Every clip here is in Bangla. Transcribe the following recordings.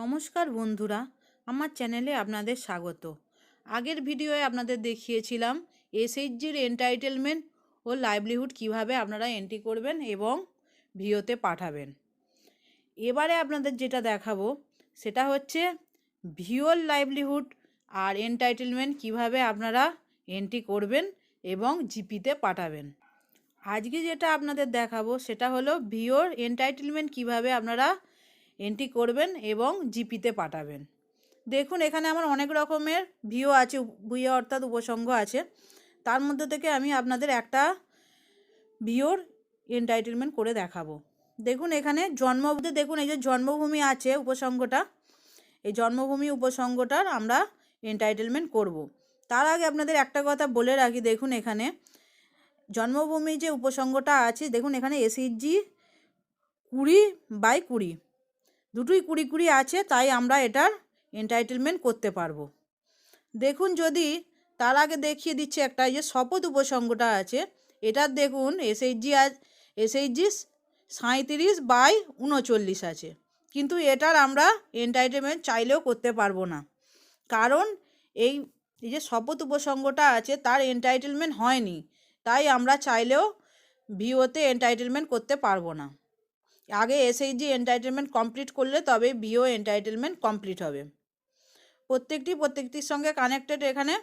নমস্কার বন্ধুরা, আমার চ্যানেলে আপনাদের স্বাগত। আগের ভিডিওয়ে আপনাদের দেখিয়েছিলাম এসএইচজির এন্টাইটেলমেন্ট ও লাইভলিহুড কীভাবে আপনারা এন্ট্রি করবেন এবং ভিওতে পাঠাবেন। এবারে আপনাদের যেটা দেখাবো, সেটা হচ্ছে ভিওর লাইভলিহুড আর এন্টাইটেলমেন্ট কীভাবে আপনারা এন্ট্রি করবেন এবং জিপিতে পাঠাবেন। আজকে যেটা আপনাদের দেখাবো, সেটা হলো ভিওর এন্টাইটেলমেন্ট কীভাবে আপনারা এন্ট্রি করবেন এবং জিপিতে পাঠাবেন। দেখুন, এখানে আমার অনেক রকমের ভিও আছে ভিও অর্থাৎ উপসংঘ আছে। তার মধ্যে থেকে আমি আপনাদের একটা ভিওর এন্টাইটেলমেন্ট করে দেখাবো। দেখুন, এখানে জন্মভূমি, দেখুন, এই যে জন্মভূমি আছে উপসংঘটা, এই জন্মভূমি উপসংঘটার আমরা এন্টাইটেলমেন্ট করব। তার আগে আপনাদের একটা কথা বলে রাখি, দেখুন, এখানে জন্মভূমি যে উপসংঘটা আছে, দেখুন, এখানে এসএইচজি কুড়ি বাই কুড়ি। দুটোই কুড়ি কুড়ি আছে, তাই আমরা এটার এন্টাইটেলমেন্ট করতে পারব। দেখুন যদি তার আগে দেখিয়ে দিচ্ছে একটা যে শপথ উপসংঘটা আছে, এটার দেখুন এসএইচজি আজ এসএইচজি সাঁত্রিশ বাই উনচল্লিশ আছে, কিন্তু এটার আমরা এন্টাইটেলমেন্ট চাইলেও করতে পারব না। কারণ এই যে শপথ উপসংঘটা আছে, তার এন্টাইটেলমেন্ট হয়নি, তাই আমরা চাইলেও ভিওতে এন্টাইটেলমেন্ট করতে পারব না। আগে এসএইচজি এন্টাইটেলমেন্ট কমপ্লিট করলে তবে ভিও এন্টাইটেলমেন্ট কমপ্লিট হবে। প্রত্যেকটি, প্রত্যেকটির সঙ্গে কানেক্টেড এখানে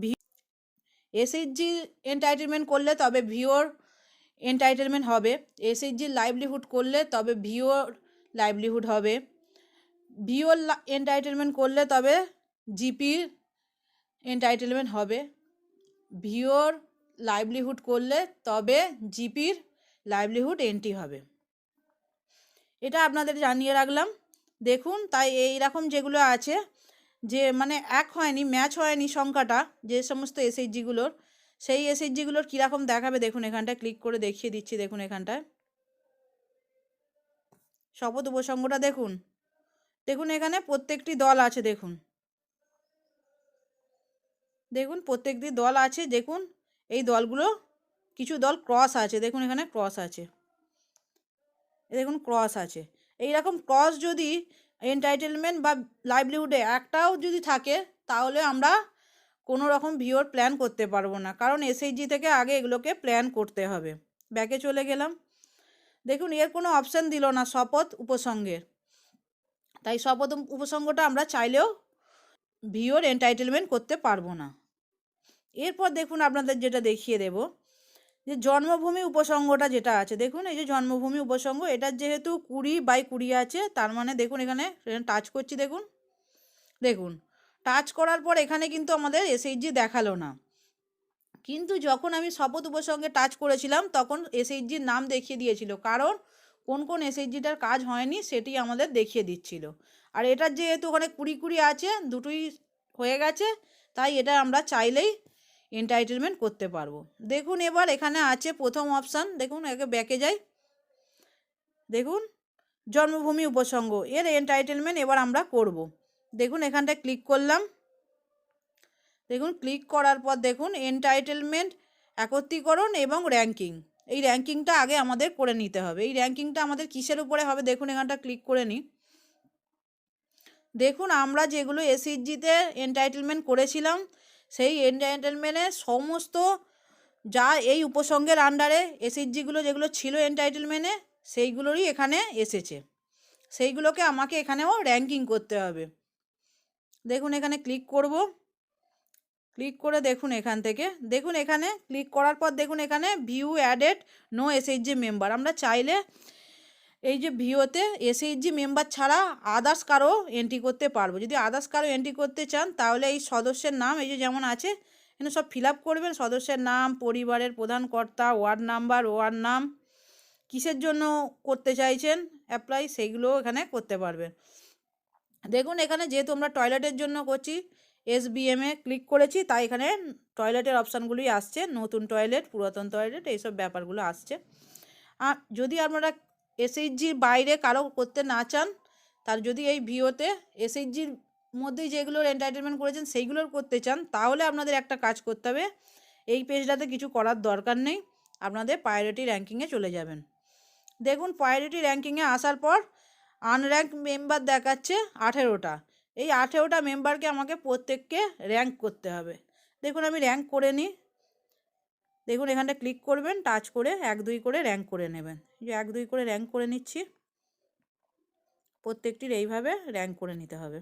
ভি এসএইচজি এন্টাইটেলমেন্ট করলে তবে ভিওর এন্টাইটেলমেন্ট হবে। এসএইচজি লাইভলিহুড করলে তবে ভিওর লাইভলিহুড হবে। ভিওর এন্টাইটেলমেন্ট করলে তবে জিপির এন্টাইটেলমেন্ট হবে। ভিওর লাইভলিহুড করলে তবে জিপির লাইভলিহুড এন্ট্রি হবে। এটা আপনাদের জানিয়ে রাখলাম। দেখুন, তাই এই রকম যেগুলো আছে, যে মানে এক হয়নি ম্যাচ হয়নি সংখ্যাটা, যে সমস্ত এসএইচজিগুলোর সেই এসএইচজিগুলোর কীরকম দেখাবে দেখুন এখানটায় ক্লিক করে দেখিয়ে দিচ্ছি দেখুন এখানটায়। শপথ উপসংঘটা দেখুন। দেখুন এখানে প্রত্যেকটি দল আছে, দেখুন। দেখুন, প্রত্যেকটি দল আছে, দেখুন, এই দলগুলো, কিছু দল ক্রস আছে, দেখুন এখানে ক্রস আছে। দেখুন ক্রস আছে। এই রকম ক্রস যদি এন্টাইটেলমেন্ট বা লাইভলিহুডে একটাও যদি থাকে, তাহলে আমরা কোনো রকম ভিওর প্ল্যান করতে পারব না। কারণ এসএইচজি থেকে আগে এগুলোকে প্ল্যান করতে হবে। ব্যাকে চলে গেলাম। দেখুন, এর কোনো অপশান দিল না শপথ উপসঙ্গের তাই শপথ উপসঙ্গটা আমরা চাইলেও ভিওর এন্টাইটেলমেন্ট করতে পারব না। এরপর দেখুন আপনাদের যেটা দেখিয়ে দেব। যে জন্মভূমি উপসংঘটা যেটা আছে, দেখুন এই যে জন্মভূমি উপসংঘ এটার যেহেতু কুড়ি বাই কুড়ি আছে, তার মানে দেখুন এখানে টাচ করছি দেখুন। দেখুন টাচ করার পর এখানে কিন্তু আমাদের এসএইচজি দেখাল না। কিন্তু যখন আমি শপথ উপসঙ্গে টাচ করেছিলাম, তখন এসএইচজির নাম দেখিয়ে দিয়েছিল, কারণ কোন কোন এসএইচজিটার কাজ হয়নি, সেটি আমাদের দেখিয়ে দিচ্ছিল। আর এটার যেহেতু ওখানে কুড়ি কুড়ি আছে, দুটোই হয়ে গেছে, তাই এটা আমরা চাইলেই এন্টাইটেলমেন্ট করতে পারব। দেখুন এবার এখানে আছে প্রথম অপশান দেখুন একে ব্যাকে যাই। দেখুন, জন্মভূমি উপসঙ্গ এর এন্টাইটেলমেন্ট এবার আমরা করব। দেখুন এখানটায় ক্লিক করলাম। দেখুন ক্লিক করার পর দেখুন এন্টাইটেলমেন্ট একত্রীকরণ এবং র্যাঙ্কিং এই র্যাঙ্কিংটা আগে আমাদের করে নিতে হবে। এই র্যাঙ্কিংটা আমাদের কিসের উপরে হবে? দেখুন এখানটা ক্লিক করে নিই। দেখুন আমরা যেগুলো এসএইচজিতে এন্টাইটেলমেন্ট করেছিলাম সেই এন্টাইটেলমেন্টের সমস্ত যা এই উপসঙ্গের আন্ডারে এসএইচজিগুলো যেগুলো ছিল এন্টাইটেলমেন্টে সেইগুলোরই এখানে এসেছে। সেইগুলোকে আমাকে এখানেও র্যাঙ্কিং করতে হবে। দেখুন এখানে ক্লিক করব। ক্লিক করে দেখুন এখান থেকে। দেখুন এখানে ক্লিক করার পর দেখুন এখানে VO added no SHG member আমরা চাইলে এই যে ভিওতে এসএইচজি মেম্বার ছাড়া আদার্স কারও এন্ট্রি করতে পারব। যদি আদার্স কারও এন্ট্রি করতে চান, তাহলে এই সদস্যের নাম এই যে যেমন আছে, এখানে সব ফিল করবেন। সদস্যের নাম, পরিবারের প্রধান কর্তা, ওয়ার্ড নাম্বার, ওয়ার্ড নাম, কিসের জন্য করতে চাইছেন অ্যাপ্লাই সেইগুলো এখানে করতে পারবেন। দেখুন, এখানে যেহেতু আমরা টয়লেটের জন্য করছি এস এ ক্লিক করেছি, তাই এখানে টয়লেটের অপশানগুলোই আসছে। নতুন টয়লেট, পুরাতন টয়লেট, এইসব ব্যাপারগুলো আসছে। আর যদি আপনারা এসএইচজির বাইরে কারও করতে না চান, তার যদি এই ভিওতে এসএইচজির মধ্যেই যেগুলোর এন্টারটেনমেন্ট করেছেন সেইগুলোর করতে চান, তাহলে আপনাদের একটা কাজ করতে হবে। এই পেজটাতে কিছু করার দরকার নেই, আপনাদের প্রায়োরিটি র্যাঙ্কিংয়ে চলে যাবেন। দেখুন প্রায়োরিটি র্যাঙ্কিংয়ে আসার পর আনর্যাঙ্ক মেম্বার দেখাচ্ছে আঠেরোটা। এই আঠেরোটা মেম্বারকে আমাকে প্রত্যেককে র্যাঙ্ক করতে হবে। দেখুন, আমি র্যাঙ্ক করে নিই। দেখুন, এখানটা ক্লিক করবেন টাচ করে এক, দুই করে র্যাঙ্ক করে নেবেন। যে এক, দুই করে র্যাঙ্ক করে নিচ্ছি। প্রত্যেকটির এইভাবে র্যাঙ্ক করে নিতে হবে।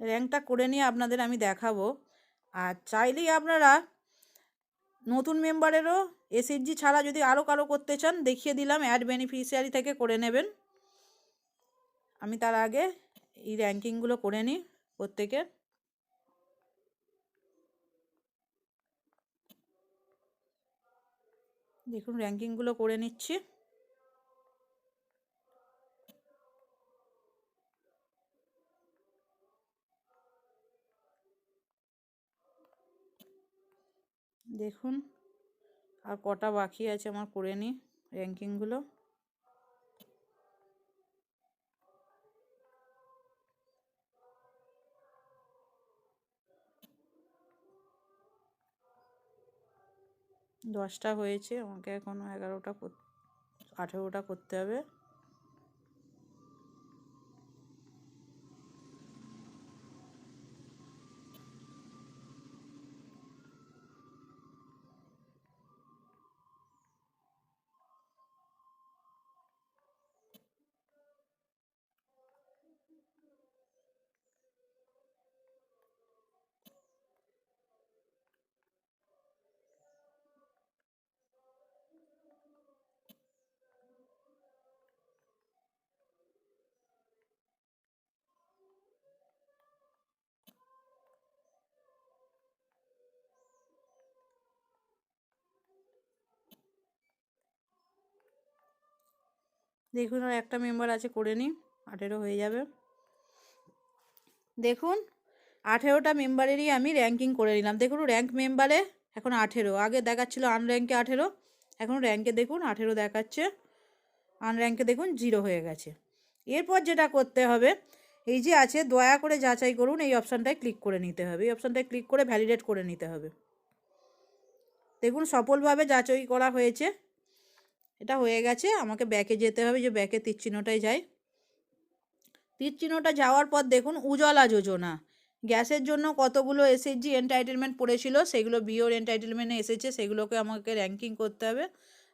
র্যাঙ্কটা করে নিয়ে আপনাদের আমি দেখাবো। আর চাইলেই আপনারা নতুন মেম্বারেরও এসএসজি ছাড়া যদি আরও কারও করতে চান, দেখিয়ে দিলাম অ্যাড বেনিফিশিয়ারি থেকে করে নেবেন। আমি তার আগে এই র্যাঙ্কিংগুলো করে নিই প্রত্যেকের। দেখুন র্যাঙ্কিংগুলো করে নিচ্ছি। দেখুন আর কটা বাকি আছে আমার করে নিই র্যাঙ্কিংগুলো দশটা হয়েছে আমাকে এখনও এগারোটা আঠেরোটা করতে হবে। দেখুন আর একটা মেম্বার আছে, করে নিই। আঠেরো হয়ে যাবে। দেখুন, আঠেরোটা মেম্বারেরই আমি র্যাঙ্কিং করে নিলাম। দেখুন র্যাঙ্ক মেম্বারে এখন আঠেরো। আগে দেখাচ্ছিল আনর্যাঙ্কে আঠেরো। এখন র্যাঙ্কে দেখুন, আঠেরো দেখাচ্ছে। আনর্যাঙ্কে দেখুন জিরো হয়ে গেছে। এরপর যেটা করতে হবে, এই যে আছে, দয়া করে যাচাই করুন, এই অপশানটায় ক্লিক করে নিতে হবে। এই অপশানটায় ক্লিক করে ভ্যালিডেট করে নিতে হবে। দেখুন, সফলভাবে যাচাই করা হয়েছে। এটা হয়ে গেছে। আমাকে ব্যাকে যেতে হবে যে ব্যাকে তীর চিহ্নটায় যাই তীর চিহ্নটা যাওয়ার পর দেখুন উজ্জ্বলা যোজনা গ্যাসের জন্য কতগুলো এসএসজি এন্টাইটেলমেন্ট পড়েছিল, সেগুলো বিওর এন্টাইটেলমেন্টে এসেছে, সেগুলোকে আমাকে র্যাঙ্কিং করতে হবে।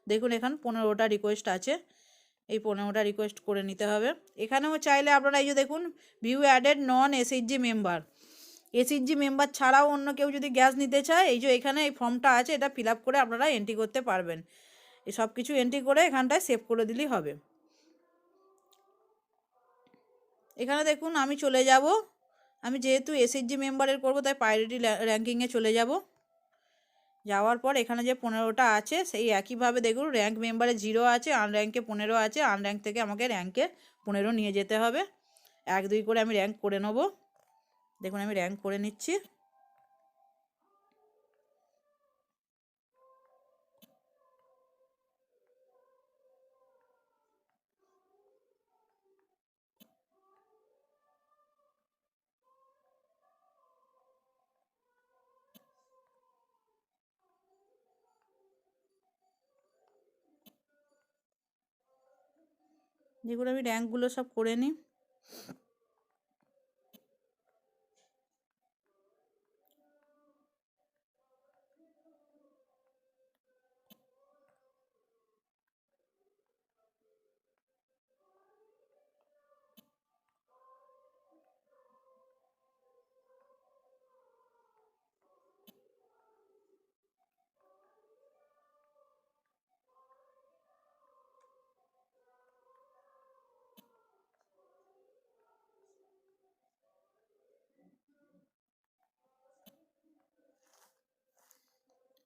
দেখুন এখানে পনেরোটা রিকোয়েস্ট আছে, এই পনেরোটা রিকোয়েস্ট করে নিতে হবে। এখানেও চাইলে আপনারা এই যে দেখুন VO added non SHG member SHG member ছাড়াও অন্য কেউ যদি গ্যাস নিতে চায়, এই যে এখানে এই ফর্মটা আছে, এটা ফিল করে আপনারা এন্ট্রি করতে পারবেন। সব কিছু এন্ট্রি করে এখানটায় সেভ করে দিলেই হবে। এখানে দেখুন আমি চলে যাব। আমি যেহেতু এসএইচজি মেম্বারের করব, তাই প্রায়োরিটি র্যাঙ্কিংয়ে চলে যাব। যাওয়ার পর এখানে যে পনেরোটা আছে, সেই একইভাবে দেখুন র্যাঙ্ক মেম্বারে জিরো আছে আনর্যাঙ্কে পনেরো আছে আনর্যাঙ্ক থেকে আমাকে র্যাঙ্কে পনেরো নিয়ে যেতে হবে। এক দুই করে আমি র্যাঙ্ক করে নেব। দেখুন আমি র্যাঙ্ক করে নিচ্ছি। যেগুলো আমি র্যাঙ্কগুলো সব করে নিই।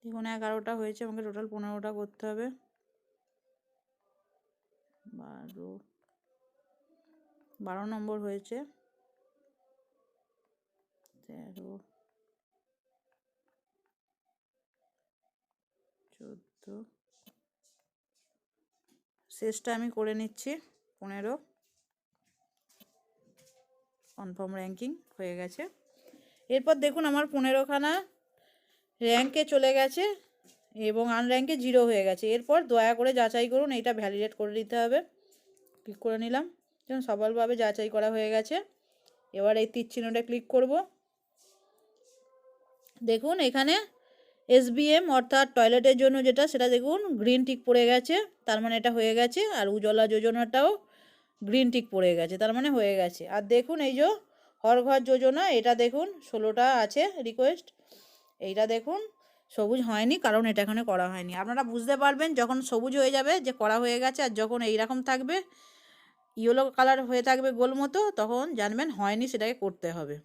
দেখুন এগারোটা হয়েছে, আমাকে টোটাল পনেরোটা করতে হবে। বারো বারো নম্বর হয়েছে। তেরো, চোদ্দ, শেষটা আমি করে নিচ্ছি, পনেরো। কনফার্ম র্যাঙ্কিং হয়ে গেছে। এরপর দেখুন আমার পনেরোখানা র্যাঙ্কে চলে গেছে এবং আনর্যাঙ্কে জিরো হয়ে গেছে। এরপর দয়া করে যাচাই করুন এটা ভ্যালিডেট করে দিতে হবে। ক্লিক করে নিলাম। যেমন সফলভাবে যাচাই করা হয়ে গেছে। এবার এই তীর চিহ্নটা ক্লিক করব। দেখুন, এখানে এসবিএম অর্থাৎ টয়লেটের জন্য যেটা, সেটা দেখুন গ্রিন টিক পড়ে গেছে। তার মানে এটা হয়ে গেছে। আর উজ্জ্বলা যোজনাটাও গ্রিন টিক পড়ে গেছে, তার মানে হয়ে গেছে। আর দেখুন, এই যে হর ঘর যোজনা, এটা দেখুন, ষোলোটা আছে রিকোয়েস্ট এইটা দেখুন, সবুজ হয়নি, কারণ এটা এখানে করা হয়নি। আপনারা বুঝতে পারবেন যখন সবুজ হয়ে যাবে যে করা হয়ে গেছে আর যখন এইরকম থাকবে ইয়েলো কালার হয়ে থাকবে গোল মতো, তখন জানবেন হয়নি সেটাকে করতে হবে।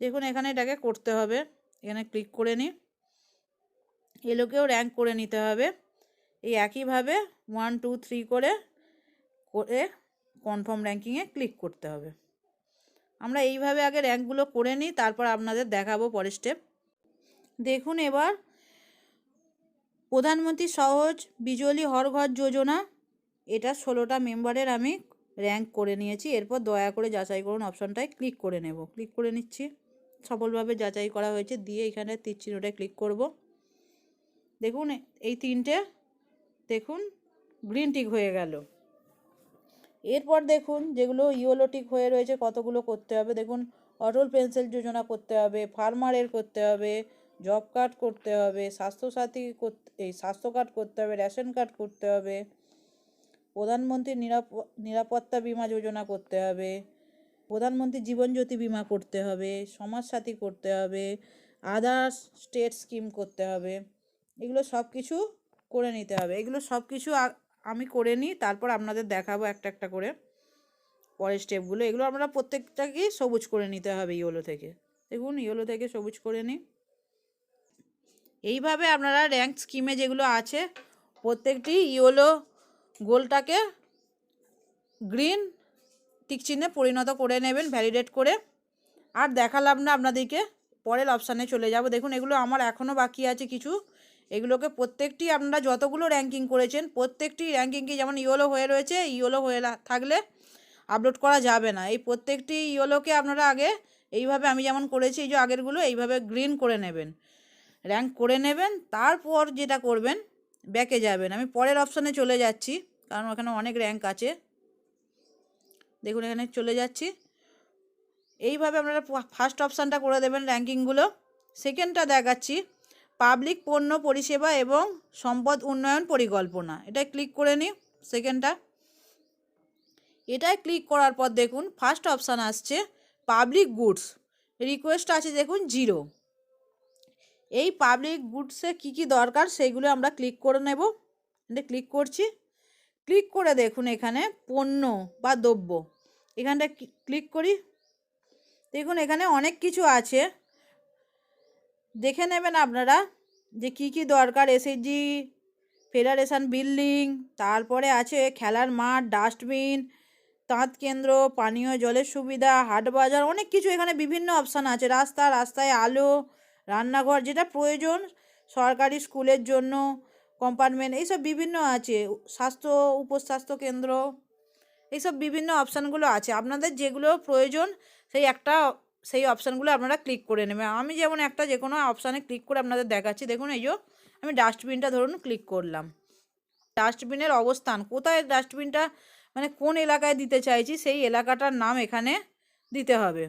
দেখুন এখানে এটাকে করতে হবে। এখানে ক্লিক করে নিই এলোকেও র্যাঙ্ক করে নিতে হবে। এই একইভাবে ওয়ান টু থ্রি করে করে কনফার্ম র্যাঙ্কিংয়ে ক্লিক করতে হবে। আমরা এইভাবে আগে র্যাঙ্কগুলো করে নিই, তারপর আপনাদের দেখাবো পরের স্টেপ দেখুন এবার, প্রধানমন্ত্রী সহজ বিজলি হর ঘর যোজনা, এটা ষোলোটা মেম্বারের আমি র্যাঙ্ক করে নিয়েছি। এরপর দয়া করে যাচাই করুন অপশনটায় ক্লিক করে নেব। ক্লিক করে নিচ্ছি। সফলভাবে যাচাই করা হয়েছে। দিয়ে এখানে তীর চিহ্নটায় ক্লিক করব। দেখুন, এই তিনটে, দেখুন গ্রিন টিক হয়ে গেল। এরপর দেখুন যেগুলো ইওলোটিক হয়ে রয়েছে কতগুলো করতে হবে। দেখুন অটল পেনশন যোজনা করতে হবে, ফার্মারের করতে হবে, জব কার্ড করতে হবে, স্বাস্থ্যসাথী করতে, এই স্বাস্থ্য কার্ড করতে হবে, রেশন কার্ড করতে হবে, প্রধানমন্ত্রী নিরাপ, নিরাপত্তা বিমা যোজনা করতে হবে, প্রধানমন্ত্রী জীবন জ্যোতি বিমা করতে হবে, সমাজসাথী করতে হবে, আদার্স স্টেট স্কিম করতে হবে। এগুলো সব কিছু করে নিতে হবে। এগুলো সব কিছু আমি করে নিই, তারপর আপনাদের দেখাবো একটা একটা করে। পরের স্টেপগুলো এগুলো আমরা প্রত্যেকটাকেই সবুজ করে নিতে হবে ইয়োলো থেকে। দেখুন, ইয়োলো থেকে সবুজ করে নিই। এইভাবে আপনারা র্যাঙ্ক স্কিমে যেগুলো আছে, প্রত্যেকটি ইয়োলো গোলটাকে গ্রিন টিকচিহ্নে পরিণত করে নেবেন ভ্যালিডেট করে। আর দেখালাম না আপনাদেরকে, পরের অপশানে চলে যাব। দেখুন, এগুলো আমার এখনও বাকি আছে কিছু। এগুলোকে প্রত্যেকটি আপনারা যতগুলো র্যাঙ্কিং করেছেন, প্রত্যেকটি র্যাঙ্কিংকে যেমন ইয়োলো হয়ে রয়েছে ইয়োলো হয়ে থাকলে আপলোড করা যাবে না। এই প্রত্যেকটি ইয়োলোকে আপনারা আগে এইভাবে আমি যেমন করেছি, এই যে আগেরগুলো এইভাবে গ্রিন করে নেবেন। র্যাঙ্ক করে নেবেন, তারপর যেটা করবেন ব্যাকে যাবেন। আমি পরের অপশানে চলে যাচ্ছি, কারণ ওখানে অনেক র্যাঙ্ক আছে। দেখুন এখানে চলে যাচ্ছি। এইভাবে আপনারা ফার্স্ট অপশানটা করে দেবেন র্যাঙ্কিংগুলো সেকেন্ডটা দেখাচ্ছি। পাবলিক পণ্য পরিষেবা এবং সম্পদ উন্নয়ন পরিকল্পনা। এটাই ক্লিক করে নিই সেকেন্ডটা এটাই ক্লিক করার পর দেখুন ফার্স্ট অপশান আসছে পাবলিক গুডস রিকোয়েস্ট আছে দেখুন জিরো এই পাবলিক গুডসে কি কি দরকার সেইগুলো আমরা ক্লিক করে নেব। এটা ক্লিক করছি। ক্লিক করে দেখুন এখানে পণ্য বা দ্রব্য। এখানটা ক্লিক করি। দেখুন এখানে অনেক কিছু আছে। দেখে নেবেন আপনারা যে কি কি দরকার এসএইচজি ফেডারেশন বিল্ডিং তারপরে আছে খেলার মাঠ ডাস্টবিন তাঁত কেন্দ্র, পানীয় জলের সুবিধা, হাট বাজার, অনেক কিছু এখানে বিভিন্ন অপশান আছে। রাস্তা, রাস্তায় আলো, রান্নাঘর যেটা প্রয়োজন সরকারি স্কুলের জন্য কম্পার্টমেন্ট এইসব বিভিন্ন আছে। স্বাস্থ্য, উপস্বাস্থ্য কেন্দ্র, এইসব বিভিন্ন অপশানগুলো আছে। আপনাদের যেগুলো প্রয়োজন, সেই একটা সেই অপশানগুলো আপনারা ক্লিক করে নেবেন। আমি যেমন একটা যে কোনো অপশানে ক্লিক করে আপনাদের দেখাচ্ছি। দেখুন, এই যে আমি ডাস্টবিনটা ধরুন ক্লিক করলাম। ডাস্টবিনের অবস্থান, কোথায় ডাস্টবিনটা মানে কোন এলাকায় দিতে চাইছি, সেই এলাকাটার নাম এখানে দিতে হবে।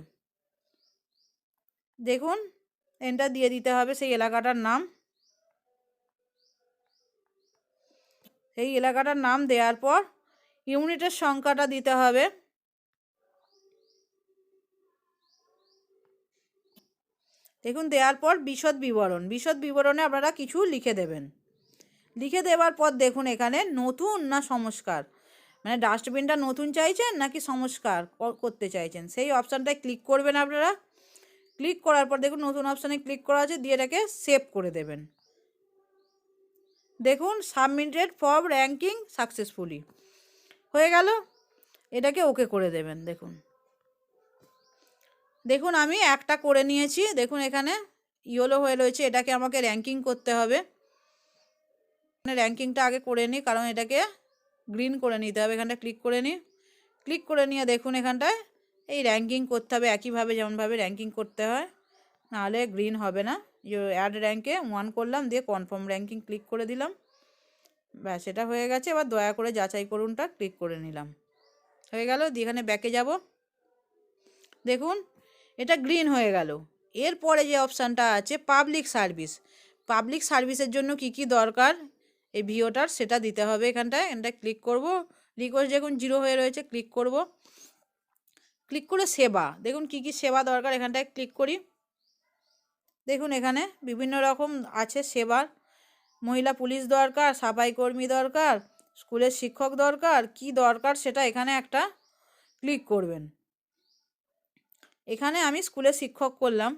দেখুন এন্টার দিয়ে দিতে হবে সেই এলাকাটার নাম। সেই এলাকাটার নাম দেওয়ার পর ইউনিটের সংখ্যাটা দিতে হবে। দেখুন, দেওয়ার পর বিশদ বিবরণ। বিশদ বিবরণে আপনারা কিছু লিখে দেবেন। লিখে দেওয়ার পর দেখুন, এখানে নতুন না সংস্কার? মানে ডাস্টবিনটা নতুন চাইছেন নাকি সংস্কার করতে চাইছেন? সেই অপশানটায় ক্লিক করবেন আপনারা। ক্লিক করার পর দেখুন, নতুন অপশানে ক্লিক করা আছে, দিয়ে এটাকে সেভ করে দেবেন। দেখুন সাবমিটেড ফর র্যাঙ্কিং সাকসেসফুলি হয়ে গেল? এটাকে ওকে করে দেবেন, দেখুন। দেখুন, আমি একটা করে নিয়েছি। দেখুন, এখানে ইয়েলো হয়ে রয়েছে, এটাকে আমাকে র্যাঙ্কিং করতে হবে। মানে র্যাঙ্কিংটা আগে করে নিই, কারণ এটাকে গ্রিন করে নিতে হবে। এখানটা ক্লিক করে নিই। ক্লিক করে নিয়ে দেখুন, এখানটায় এই র্যাঙ্কিং করতে হবে, একইভাবে যেমনভাবে র্যাঙ্কিং করতে হয়। নাহলে গ্রিন হবে না। অ্যাড র্যাঙ্কে ওয়ান করলাম, দিয়ে কনফার্ম র্যাঙ্কিং ক্লিক করে দিলাম। ব্যাস, এটা হয়ে গেছে। এবার দয়া করে যাচাই করুনটা ক্লিক করে নিলাম। হয়ে গেল, দিয়ে এখানে ব্যাকে যাব। দেখুন এটা গ্রিন হয়ে গেল। এরপরে যে অপশানটা আছে, পাবলিক সার্ভিস। পাবলিক সার্ভিসের জন্য কি কি দরকার? এই ভিওটার সেটা দিতে হবে এখানটায়। এখানটায় ক্লিক করব। রিকোয়েস্ট দেখুন জিরো হয়ে রয়েছে, ক্লিক করব। ক্লিক করে সেবা। দেখুন কি কি সেবা দরকার এখানটায় ক্লিক করি। দেখুন এখানে বিভিন্ন রকম আছে সেবার। মহিলা পুলিশ দরকার, সাফাই কর্মী দরকার, স্কুলের শিক্ষক দরকার, কি দরকার সেটা এখানে একটা ক্লিক করবেন। এখানে আমি স্কুলে শিক্ষক করলাম।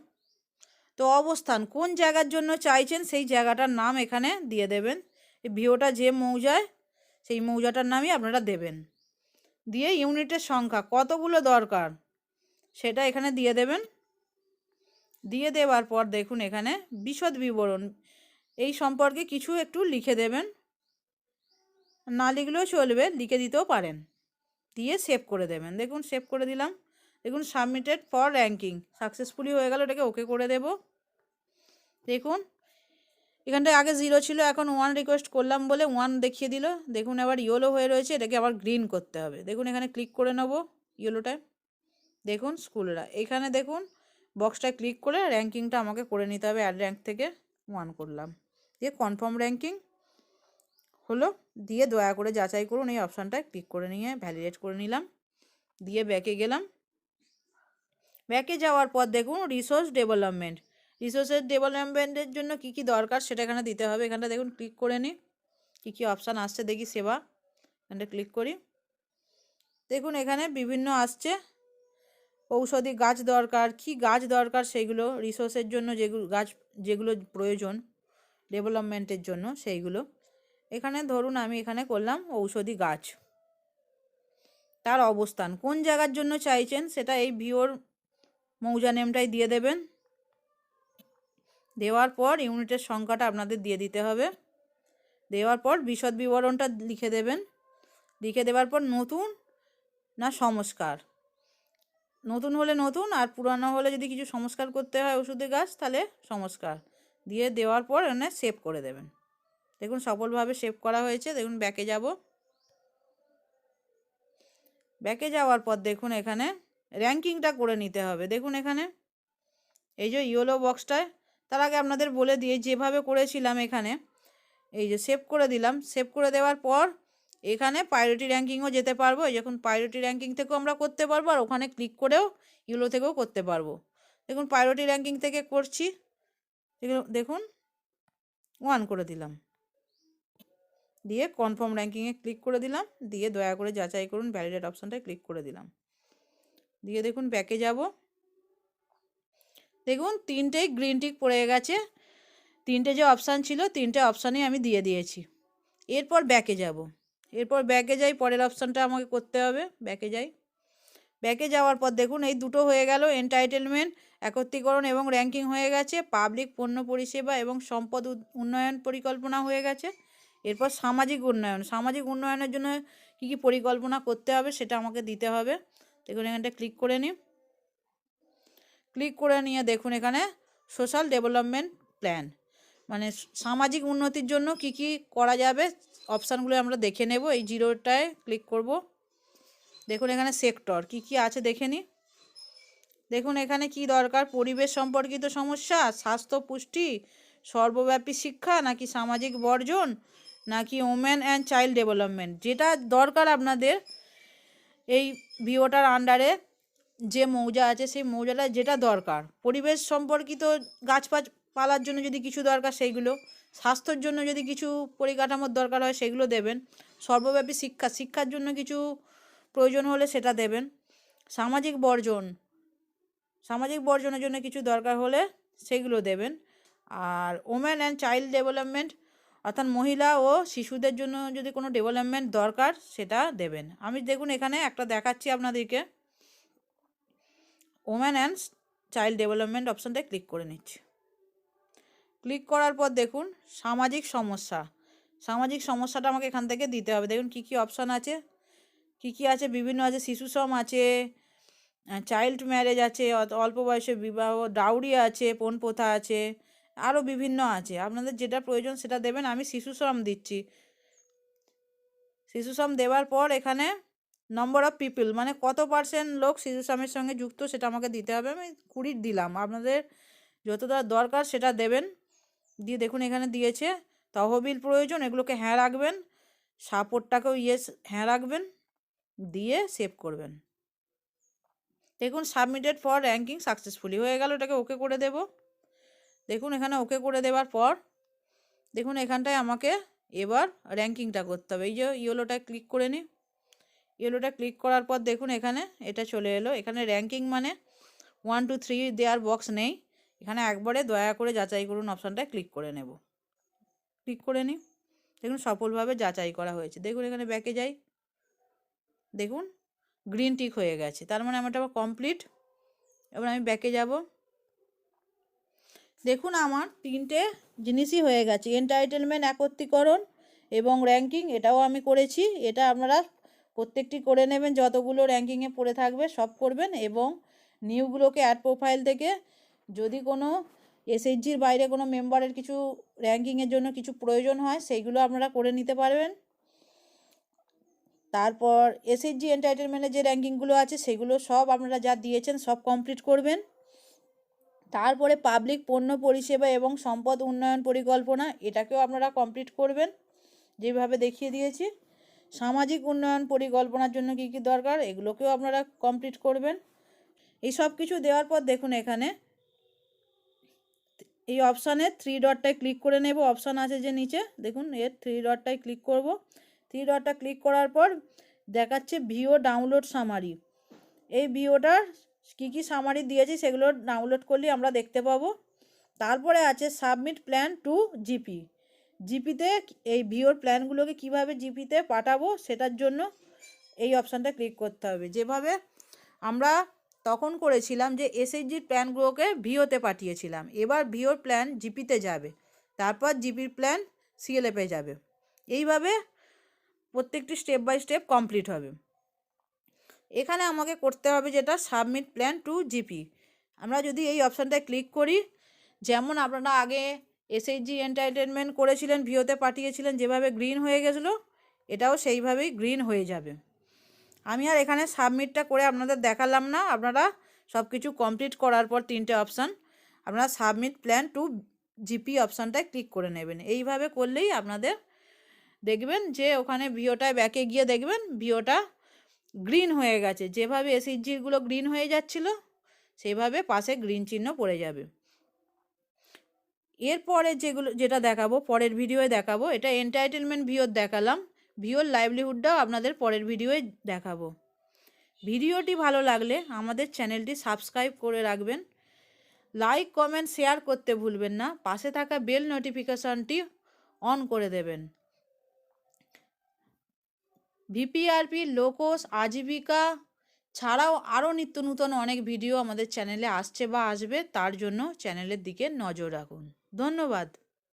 তো অবস্থান, কোন জায়গার জন্য চাইছেন সেই জায়গাটার নাম এখানে দিয়ে দেবেন। ভিওটা যে মৌজায়, সেই মৌজাটার নামই আপনারা দেবেন। দিয়ে ইউনিটের সংখ্যা, কতগুলো দরকার সেটা এখানে দিয়ে দেবেন। দিয়ে দেওয়ার পর দেখুন এখানে বিশদ বিবরণ, এই সম্পর্কে কিছু একটু লিখে দেবেন। না লিখলেও চলবে, লিখে দিতেও পারেন। দিয়ে সেভ করে দেবেন। দেখুন, সেভ করে দিলাম। দেখুন সাবমিটেড ফর র্যাঙ্কিং সাকসেসফুলি হয়ে গেল, এটাকে ওকে করে দেব। দেখুন, এখানটায় আগে জিরো ছিল, এখন ওয়ান রিকোয়েস্ট করলাম বলে ওয়ান দেখিয়ে দিল। দেখুন আবার ইয়েলো হয়ে রয়েছে, এটাকে আবার গ্রিন করতে হবে। দেখুন, এখানে ক্লিক করে নেব ইয়েলোটায় দেখুন, স্কুলরা, এখানে দেখুন বক্সটায় ক্লিক করে র্যাঙ্কিংটা আমাকে করে নিতে হবে অ্যাড র্যাঙ্ক থেকে ওয়ান করলাম। দিয়ে কনফার্ম র্যাঙ্কিং হলো, দিয়ে দয়া করে যাচাই করুন, এই অপশানটায় ক্লিক করে নিয়ে ভ্যালিডেট করে নিলাম। দিয়ে ব্যাকে গেলাম। ব্যাকে যাওয়ার পর দেখুন রিসোর্স ডেভেলপমেন্ট রিসোর্সের ডেভেলপমেন্টের জন্য কি কি দরকার সেটা এখানে দিতে হবে। এখানটা দেখুন ক্লিক করে নিই। কী কী অপশান আসছে দেখি সেবা। এখানটা ক্লিক করি। দেখুন এখানে বিভিন্ন আসছে। ঔষধি গাছ দরকার, কি গাছ দরকার সেইগুলো রিসোর্সের জন্য যেগুলো গাছ যেগুলো প্রয়োজন ডেভেলপমেন্টের জন্য সেইগুলো। এখানে ধরুন আমি এখানে করলাম ঔষধি গাছ। তার অবস্থান, কোন জায়গার জন্য চাইছেন সেটা এই ভিওর মৌজা নেমটাই দিয়ে দেবেন। দেওয়ার পর ইউনিটের সংখ্যাটা আপনাদের দিয়ে দিতে হবে। দেওয়ার পর বিশদ বিবরণটা লিখে দেবেন। লিখে দেওয়ার পর নতুন না সংস্কার। নতুন হলে নতুন আর পুরানো হলে যদি কিছু সংস্কার করতে হয় ওষুধের গাছ তাহলে সংস্কার। দিয়ে দেওয়ার পর এখানে সেভ করে দেবেন। দেখুন সফলভাবে সেভ করা হয়েছে। দেখুন ব্যাকে যাব। ব্যাকে যাওয়ার পর দেখুন এখানে র্যাঙ্কিংটা করে নিতে হবে। দেখুন এখানে, এই যে ইয়েলো বক্সটায়, তার আগে আপনাদের বলে দিয়ে যেভাবে করেছিলাম এখানে, এই যে সেভ করে দিলাম, সেভ করে দেওয়ার পর এখানে প্রায়োরিটি র্যাঙ্কিংও যেতে পারব। যখন প্রায়োরিটি র্যাঙ্কিং থেকেও আমরা করতে পারব, আর ওখানে ক্লিক করেও ইউলো থেকেও করতে পারব। দেখুন প্রায়োরিটি র্যাঙ্কিং থেকে করছি, দেখুন ওয়ান করে দিলাম। দিয়ে কনফার্ম র্যাঙ্কিংয়ে ক্লিক করে দিলাম, দিয়ে দয়া করে যাচাই করুন ভ্যালিডেট অপশানটায় ক্লিক করে দিলাম। দিয়ে দেখুন ব্যাকে যাব। দেখুন তিনটেই গ্রিন টিক পড়ে গেছে। তিনটে যে অপশান ছিল, তিনটে অপশানই আমি দিয়ে দিয়েছি। এরপর ব্যাকে যাব। এরপর ব্যাকে যাই, পরের অপশানটা আমাকে করতে হবে। ব্যাকে যাই। ব্যাকে যাওয়ার পর দেখুন এই দুটো হয়ে গেল এন্টাইটেলমেন্ট একত্রীকরণ এবং র্যাঙ্কিং হয়ে গেছে পাবলিক পণ্য পরিষেবা এবং সম্পদ উন্নয়ন পরিকল্পনা হয়ে গেছে। এরপর সামাজিক উন্নয়ন। সামাজিক উন্নয়নের জন্য কী কী পরিকল্পনা করতে হবে সেটা আমাকে দিতে হবে। দেখুন এখানটা ক্লিক করে নিই ক্লিক করে নিয়ে দেখুন এখানে সোশ্যাল ডেভেলপমেন্ট প্ল্যান মানে সামাজিক উন্নতির জন্য কি কি করা যাবে অপশানগুলো আমরা দেখে নেব। এই জিরোটায় ক্লিক করব। দেখুন এখানে সেক্টর কি কি আছে দেখে নিই দেখুন এখানে কি দরকার? পরিবেশ সম্পর্কিত সমস্যা, স্বাস্থ্য পুষ্টি, সর্বব্যাপী শিক্ষা, নাকি সামাজিক বর্জন, নাকি ওমেন অ্যান্ড চাইল্ড ডেভেলপমেন্ট যেটা দরকার আপনাদের এই ভিওটার আন্ডারে যে মৌজা আছে, সেই মৌজাটা যেটা দরকার। পরিবেশ সম্পর্কিত গাছপাছ পালার জন্য যদি কিছু দরকার, সেইগুলো। স্বাস্থ্যর জন্য যদি কিছু পরিকাঠামোর দরকার হয়, সেগুলো দেবেন। সর্বব্যাপী শিক্ষা, শিক্ষার জন্য কিছু প্রয়োজন হলে সেটা দেবেন। সামাজিক বর্জন, সামাজিক বর্জনের জন্য কিছু দরকার হলে সেগুলো দেবেন। আর ওমেন অ্যান্ড চাইল্ড ডেভেলপমেন্ট অর্থাৎ মহিলা ও শিশুদের জন্য যদি কোনো ডেভেলপমেন্ট দরকার, সেটা দেবেন। আমি দেখুন এখানে একটা দেখাচ্ছি আপনাদেরকে। ওম্যান অ্যান্ড চাইল্ড ডেভেলপমেন্ট অপশানটায় ক্লিক করে নিচ্ছি। ক্লিক করার পর দেখুন, সামাজিক সমস্যা। সামাজিক সমস্যাটা আমাকে এখান থেকে দিতে হবে। দেখুন কী কী অপশান আছে, কী কী আছে, বিভিন্ন আছে, শিশু শ্রম আছে চাইল্ড ম্যারেজ আছে অল্প বয়সে বিবাহ ডাউরি আছে, পণ প্রথা আছে। আরও বিভিন্ন আছে। আপনাদের যেটা প্রয়োজন সেটা দেবেন, আমি শিশু শ্রম দিচ্ছি। শিশু শ্রম দেওয়ার পর এখানে নম্বর অফ পিপল মানে কত পার্সেন্ট লোক শিশু শ্রমের সঙ্গে যুক্ত সেটা আমাকে দিতে হবে। আমি কুড়ির দিলাম। আপনাদের যতটা দরকার সেটা দেবেন। দিয়ে দেখুন এখানে দিয়েছে তহবিল প্রয়োজন, এগুলোকে হ্যাঁ রাখবেন। সাপোর্টটাকেও ইয়েস হ্যাঁ রাখবেন। দিয়ে সেভ করবেন। দেখুন সাবমিটেড ফর র্যাঙ্কিং সাকসেসফুলি হয়ে গেল, এটাকে ওকে করে দেব। দেখুন এখানে ওকে করে দেওয়ার পর, দেখুন এখানটায় আমাকে এবার র্যাঙ্কিংটা করতে হবে। এই যে ইয়েলোটায় ক্লিক করে নিই। ইয়েলোটা ক্লিক করার পর দেখুন এখানে এটা চলে এলো। এখানে র্যাঙ্কিং মানে ওয়ান টু থ্রি দেওয়ার বক্স নেই। এখানে একবারে দয়া করে যাচাই করুন অপশানটায় ক্লিক করে নেব। ক্লিক করে নিই। দেখুন সফলভাবে যাচাই করা হয়েছে। দেখুন এখানে ব্যাকে যাই। দেখুন গ্রিন টিক হয়ে গেছে। তার মানে আবার কমপ্লিট এবার আমি ব্যাকে যাব। দেখুন আমার তিনটে জিনিসই হয়ে গেছে। এন্টাইটেলমেন্ট একত্রীকরণ এবং র্যাঙ্কিং এটাও আমি করেছি। এটা আপনারা প্রত্যেকটি করে নেবেন, যতগুলো র্যাঙ্কিংয়ে পড়ে থাকবে সব করবেন এবং নিউগুলোকে অ্যাড প্রোফাইল থেকে যদি কোনো এসএইচজির বাইরে কোনো মেম্বারের কিছু র্যাঙ্কিংয়ের জন্য কিছু প্রয়োজন হয়, সেইগুলো আপনারা করে নিতে পারবেন। তারপর এসএইচজি এন্টারটেনমেন্টের যে র্যাঙ্কিংগুলো আছে, সেগুলো সব আপনারা যা দিয়েছেন সব কমপ্লিট করবেন। তারপরে পাবলিক পণ্য পরিষেবা এবং সম্পদ উন্নয়ন পরিকল্পনা, এটাকেও আপনারা কমপ্লিট করবেন। যেভাবে দেখিয়ে দিয়েছি। সামাজিক উন্নয়ন পরিকল্পনার জন্য কী কী দরকার, এগুলোকেও আপনারা কমপ্লিট করবেন। এই সব কিছু দেওয়ার পর দেখুন এখানে, এই অপশানে থ্রি ডটটায় ক্লিক করে নেব। অপশান আছে যে নিচে, দেখুন এর থ্রি ডটটায় ক্লিক করব। থ্রি ডটটা ক্লিক করার পর দেখাচ্ছে ভিও ডাউনলোড সামারি এই ভিওটার কী কী সামারি দিয়েছি সেগুলো ডাউনলোড করলে আমরা দেখতে পাবো। তারপরে আছে সাবমিট প্ল্যান টু জিপি জিপিতে এই ভিওর প্ল্যানগুলোকে কীভাবে জিপিতে পাঠাবো সেটার জন্য এই অপশানটা ক্লিক করতে হবে। যেভাবে আমরা তখন করেছিলাম যে এসএইচজির প্ল্যানগুলোকে ভিওতে পাঠিয়েছিলাম। এবার ভিওর প্ল্যান জিপিতে যাবে। তারপর জিপির প্ল্যান সিএলএফে যাবে। এইভাবে প্রত্যেকটি স্টেপ বাই স্টেপ কমপ্লিট হবে। এখানে আমাকে করতে হবে যেটা সাবমিট প্ল্যান টু জিপি আমরা যদি এই অপশানটায় ক্লিক করি, যেমন আপনারা আগে এসএইচজি এন্টারটেনমেন্ট করেছিলেন, ভিওতে পাঠিয়েছিলেন, যেভাবে গ্রিন হয়ে গেছিল, এটাও সেইভাবেই গ্রিন হয়ে যাবে। আমি আর এখানে সাবমিটটা করে আপনাদের দেখালাম না, আপনারা সব কিছু কমপ্লিট করার পর তিনটে অপশান আপনারা সাবমিট প্ল্যান টু জিপি অপশানটায় ক্লিক করে নেবেন। এইভাবে করলেই আপনাদের দেখবেন যে ওখানে ভিওটায় ব্যাকে গিয়ে দেখবেন, ভিওটা গ্রিন হয়ে গেছে। যেভাবে এসএইচজিগুলো গ্রিন হয়ে যাচ্ছিল, সেভাবে পাশে গ্রিন চিহ্ন পড়ে যাবে। এরপরে যেগুলো, যেটা দেখাবো, পরের ভিডিওয়ে দেখাবো। এটা এন্টারটেনমেন্ট ভিওর দেখালাম। ভিওর লাইভলিহুডটাও আপনাদের পরের ভিডিওয়ে দেখাবো। ভিডিওটি ভালো লাগলে আমাদের চ্যানেলটি সাবস্ক্রাইব করে রাখবেন। লাইক কমেন্ট শেয়ার করতে ভুলবেন না। পাশে থাকা বেল নোটিফিকেশানটি অন করে দেবেন। ভিপিআরপি লোকোস আজীবিকা ছাড়াও আরও নিত্য নূতন অনেক ভিডিও আমাদের চ্যানেলে আসছে বা আসবে, তার জন্য চ্যানেলের দিকে নজর রাখুন। ধন্যবাদ।